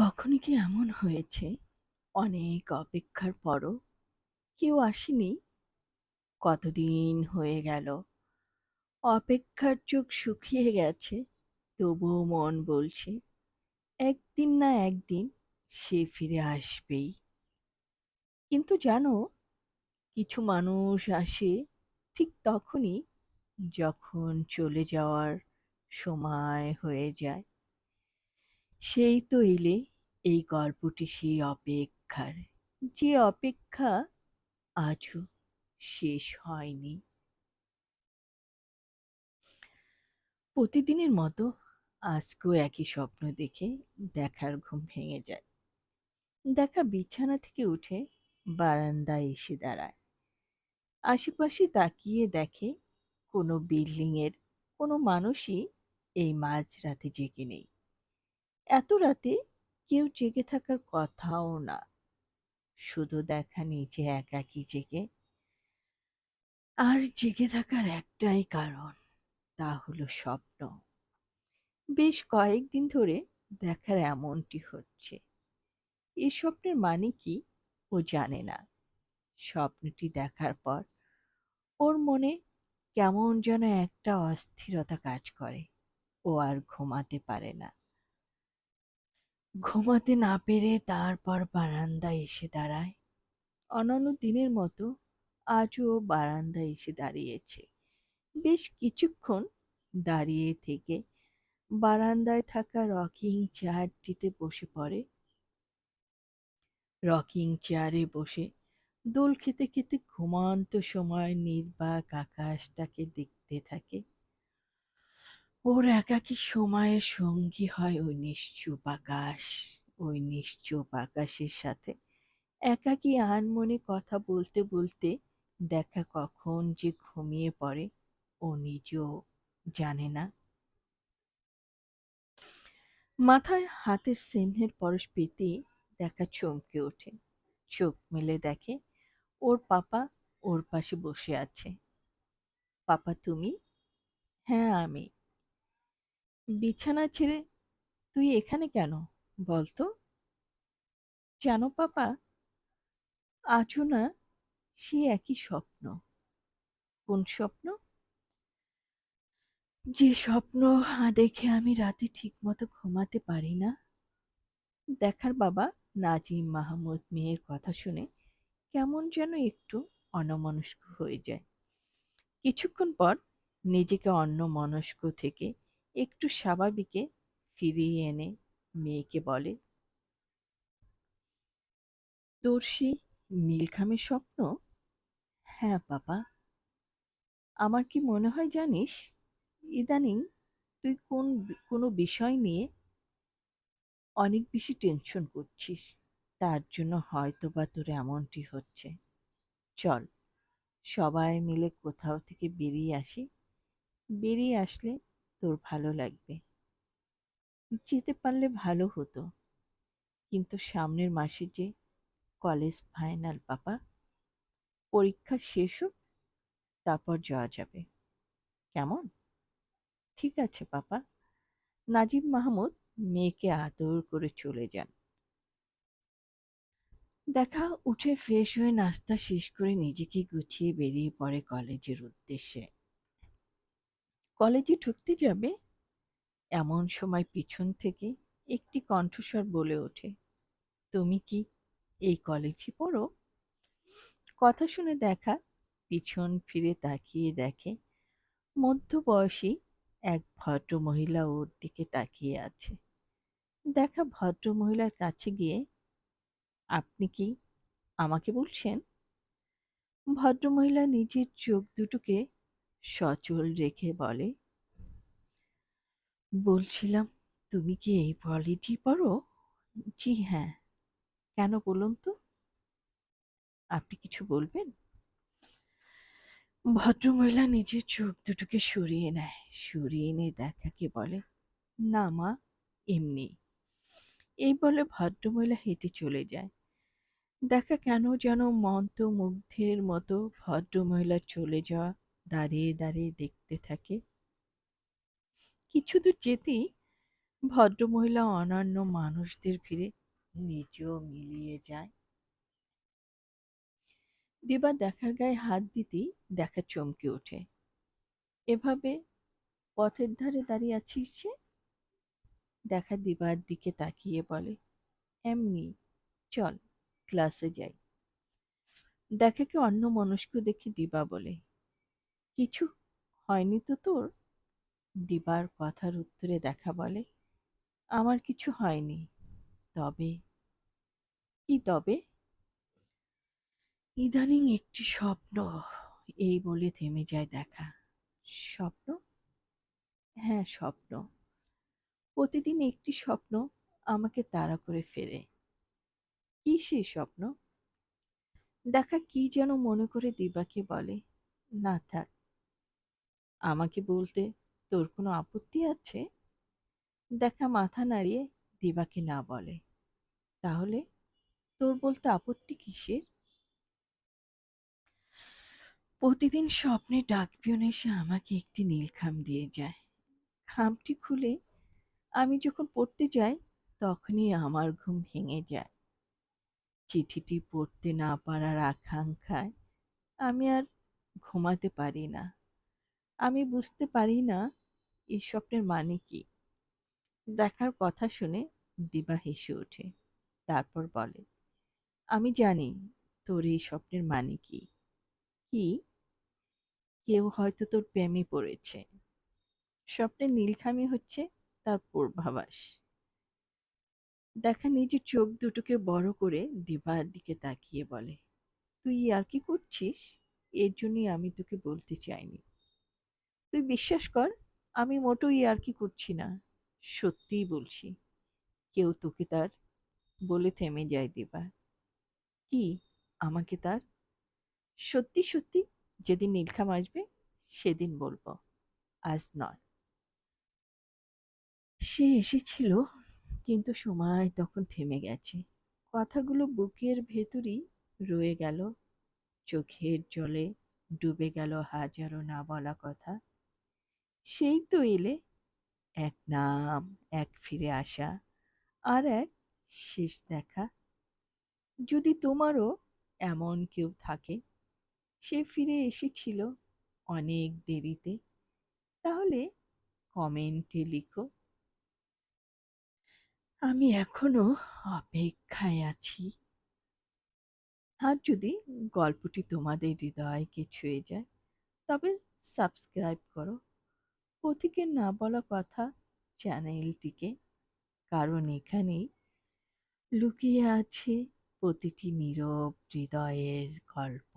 কখনো কি এমন হয়েছে? অনেক অপেক্ষার পরও কেউ আসেনি? কতদিন হয়ে গেল? অপেক্ষার চোখ শুকিয়ে গেছে, তবুও মন বলছে, একদিন না একদিন সে ফিরে আসবেই। কিন্তু জানো, কিছু মানুষ আসে ঠিক তখনই যখন চলে যাওয়ার সময় হয়ে যায়। সেই তো এলে এই গল্পটি সেই অপেক্ষার। যে অপেক্ষা আজও শেষ হয়নি। প্রতিদিনের মতো আজকেও একই স্বপ্ন দেখে দেখার ঘুম ভেঙে যায়। দেখা বিছানা থেকে উঠে বারান্দায় এসে দাঁড়ায়। আশেপাশে তাকিয়ে দেখে কোনো বিল্ডিংয়ের কোনো মানুষই এই মাঝরাতে জেগে নেই। এত রাতে কেউ জেগে থাকার কথাও না। শুধু দেখা নিচে একাকী জেগে? আর জেগে থাকার একটাই কারণ, তা হলো স্বপ্ন। বেশ কয়েকদিন ধরে দেখার এমনটি হচ্ছে। এই স্বপ্নের মানে কি ও জানে না। স্বপ্নটি দেখার পর ওর মনে কেমন যেন একটা অস্থিরতা কাজ করে। ও আর ঘুমাতে পারে না। ঘুমাতে না পেরে তারপর বারান্দায় এসে দাঁড়ায়। অন্যান্য দিনের মতো আজও বারান্দায় এসে দাঁড়িয়েছে। বেশ কিছুক্ষণ দাঁড়িয়ে থেকে বারান্দায় থাকা রকিং চেয়ারটিতে বসে পড়ে। রকিং চেয়ারে বসে দোল খেতে খেতে ঘুমন্ত সময় নির্বাক আকাশটাকে দেখতে থাকে। ওর একাকী সময়ের সঙ্গী হয় ওই নিশ্চুপ আকাশ, ওই নিশ্চুপ আকাশের সাথে। একাকী আনমনে কথা বলতে বলতে দেখা কখন যে ঘুমিয়ে পড়ে, ও নিজেও জানে না। মাথায় হাতের চিহ্নের পরশ পেতে দেখা চমকে ওঠে। চোখ মেলে দেখে, ওর পাপা ওর পাশে বসে আছে। পাপা, তুমি? হ্যাঁ আমি। বিছানা ছেড়ে তুই এখানে কেন? বলতো। জানো পাপা, আজও না সে একই স্বপ্ন। কোন স্বপ্ন? যে স্বপ্ন দেখে আমি রাতে ঠিকমতো ঘুমাতে পারি না। দেখার বাবা নাজিম মাহমুদ মেয়ের কথা শুনে কেমন যেন একটু অন্যমনস্ক হয়ে যায়। কিছুক্ষণ পর নিজেকে অন্যমনস্ক থেকে একটু স্বাভাবিকে ফিরিয়ে এনে মেয়েকে বলে তোর সেই নীলখামের স্বপ্ন? হ্যাঁ বাবা। আমার কি মনে হয় জানিস, ইদানিং তুই কোন, কোনো বিষয় নিয়ে অনেক বেশি টেনশন করছিস। তার জন্য হয়তো বা তোর এমনটি হচ্ছে। চল, সবাই মিলে কোথাও থেকে বেরিয়ে আসি। বেরিয়ে আসলে তোর ভালো লাগবে। যেতে পারলে ভালো হতো। কিন্তু সামনের মাসে যে কলেজ ফাইনাল পাপা পরীক্ষা শেষ হোক, তারপর যাওয়া যাবে। কেমন? ঠিক আছে পাপা নাজিব মাহমুদ মেয়েকে আদর করে চলে যান। দেখা উঠে ফ্রেশ হয়ে নাস্তা শেষ করে নিজেকে গুছিয়ে বেরিয়ে পড়ে কলেজের উদ্দেশ্যে। কলেজে ঢুকতে যাবে, এমন সময় পিছন থেকে একটি কণ্ঠস্বর বলে ওঠে, তুমি কি এই কলেজে পড়ো? কথা শুনে দেখা, পিছন ফিরে তাকিয়ে দেখে, মধ্যবয়সী এক ভদ্র মহিলা ওর দিকে তাকিয়ে আছে। দেখা ভদ্র মহিলার কাছে গিয়ে, আপনি কি আমাকে বলছেন? ভদ্রমহিলা নিজের চোখ দুটোকে সচল রেখে বলে, বলছিলাম, তুমি কি এই কলেজই পড়ো? জি হ্যাঁ। কেন বলুন তো? আপনি কিছু বলবেন? ভদ্রমহিলা নিজের চোখ দুটোকে সরিয়ে নেয়। সরিয়ে নিয়ে দেখাকে বলে, না মা, এমনি। এই বলে ভদ্রমহিলা হেঁটে চলে যায়। দেখা কেন যেন মন্ত্রমুগ্ধের মতো ভদ্রমহিলা চলে যাওয়া দাঁড়িয়ে দাঁড়িয়ে দেখতে থাকে। কিছু দূর যেতেই ভদ্রমহিলা অন্যান্য মানুষদের ভিড়ে নিজেও মিলিয়ে যায়। দিবা দেখার গায়ে হাত দিতেই দেখা চমকে ওঠে। এভাবে পথের ধারে দাঁড়িয়ে আছিস সে দেখা দিবার দিকে তাকিয়ে বলে, এমনি, চল ক্লাসে যাই। দেখাকে অন্য মনস্ক দেখে দিবা বলে কিছু হয়নি তো তোর? দিবার কথার উত্তরে দেখা বলে, আমার কিছু হয়নি। তবে কি তবে? ইদানিং একটি স্বপ্ন। এই বলে থেমে যায় দেখা। স্বপ্ন? হ্যাঁ স্বপ্ন। প্রতিদিন একটি স্বপ্ন আমাকে তাড়া করে ফেরে কি সেই স্বপ্ন? দেখা কি যেন মনে করে দিবাকে বলে, না থাক আমাকে বলতে, তোর কোনো আপত্তি আছে? দেখা মাথা নাড়িয়ে দিবাকে না বলে। তাহলে তোর বলতে আপত্তি কিসের? প্রতিদিন স্বপ্নে ডাকপিয়ন এসে আমাকে একটি নীল খাম দিয়ে যায়। খামটি খুলে আমি যখন পড়তে যাই, তখনই আমার ঘুম ভেঙে যায়। চিঠিটি পড়তে না পারার আকাঙ্ক্ষায় আমি আর ঘুমাতে পারি না। আমি বুঝতে পারি না এই স্বপ্নের মানে কি। দেখার কথা শুনে দিবা হেসে ওঠে। তারপর বলে, আমি জানি তোর এই স্বপ্নের মানে কি। কি? কেউ হয়তো তোর প্রেমে পড়েছে। স্বপ্নের নীলখামি হচ্ছে তার পূর্বাভাস। দেখা নিজের চোখ দুটোকে বড় করে দিবার দিকে তাকিয়ে বলে, তুই আর কি করছিস? এর জন্যই আমি তোকে বলতে চাইনি। তুই বিশ্বাস কর, আমি মোটেই আর কি করছি না। সত্যিই বলছি, কেউ তোকে তার বলে থেমে যায় দিবা। কি? আমাকে তার? সত্যি সত্যি, যেদিন নীলখাম আসবে, সেদিন বলব, আজ নয়। সে এসেছিল, কিন্তু সময় তখন থেমে গেছে। কথাগুলো বুকের ভেতরই রয়ে গেল, চোখের জলে ডুবে গেল হাজারো না বলা কথা। সেই তো এলে এক নাম, এক ফিরে আসা আর এক শেষ দেখা। যদি তোমারও এমন কেউ থাকে, সে ফিরে এসেছিল অনেক দেরিতে, তাহলে কমেন্টে লিখো। আমি এখনও অপেক্ষায় আছি। আর যদি গল্পটি তোমাদের হৃদয়কে ছুঁয়ে যায়, তবে সাবস্ক্রাইব করো। পথিকের না বলা কথা চ্যানেলটিকে কারণ এখানেই লুকিয়ে আছে প্রতিটি নীরব হৃদয়ের গল্প।